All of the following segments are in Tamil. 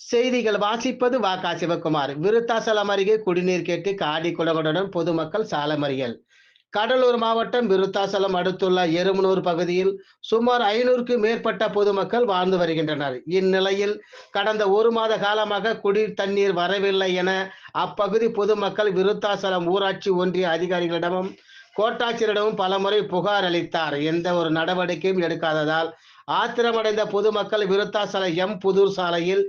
செய்திகள் வாசிப்பது வாக்கா சிவகுமார். விருத்தாசலம் அருகே குடிநீர் கேட்டு காடி குடங்குடன் பொதுமக்கள் சாலமறியல். கடலூர் மாவட்டம் விருத்தாசலம் அடுத்துள்ள எருமனூர் பகுதியில் சுமார் ஐநூறுக்கு மேற்பட்ட பொதுமக்கள் வாழ்ந்து வருகின்றனர். இந்நிலையில் கடந்த ஒரு மாத காலமாக குடிர் தண்ணீர் வரவில்லை என அப்பகுதி பொதுமக்கள் விருத்தாசலம் ஊராட்சி ஒன்றிய அதிகாரிகளிடமும் கோட்டாட்சியரிடமும் பலமுறை புகார் அளித்தார். எந்த ஒரு நடவடிக்கையும் எடுக்காததால் ஆத்திரமடைந்த பொதுமக்கள் விருத்தாசலம் எம் புதூர் சாலையில்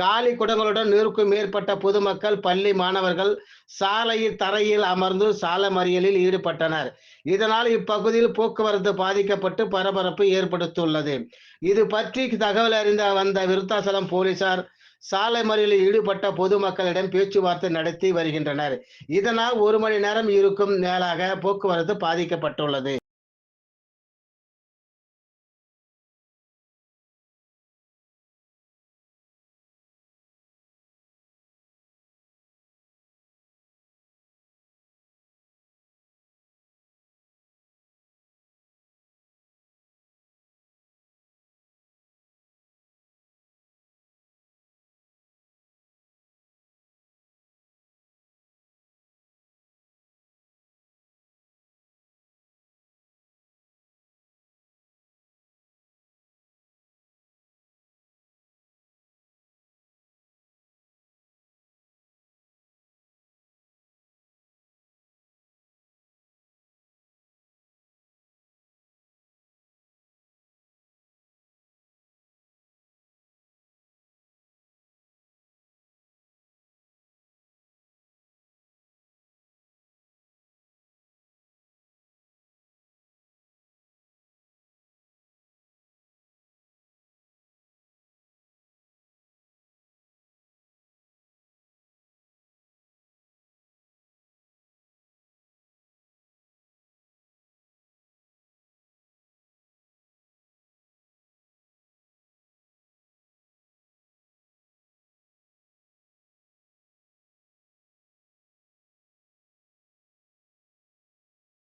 காலி குடங்களுடன் நூறுக்கும் மேற்பட்ட பொதுமக்கள் பள்ளி மாணவர்கள் சாலையில் தரையில் அமர்ந்து சாலை மறியலில் ஈடுபட்டனர். இதனால் இப்பகுதியில் போக்குவரத்து பாதிக்கப்பட்டு பரபரப்பு ஏற்படுத்தியுள்ளது இது பற்றி தகவல் அறிந்த வந்த விருத்தாசலம் போலீசார் சாலை மறியலில் ஈடுபட்ட பொதுமக்களிடம் பேச்சுவார்த்தை நடத்தி வருகின்றனர். இதனால் ஒரு மணி நேரம் இருக்கும் மேலாக போக்குவரத்து பாதிக்கப்பட்டுள்ளது.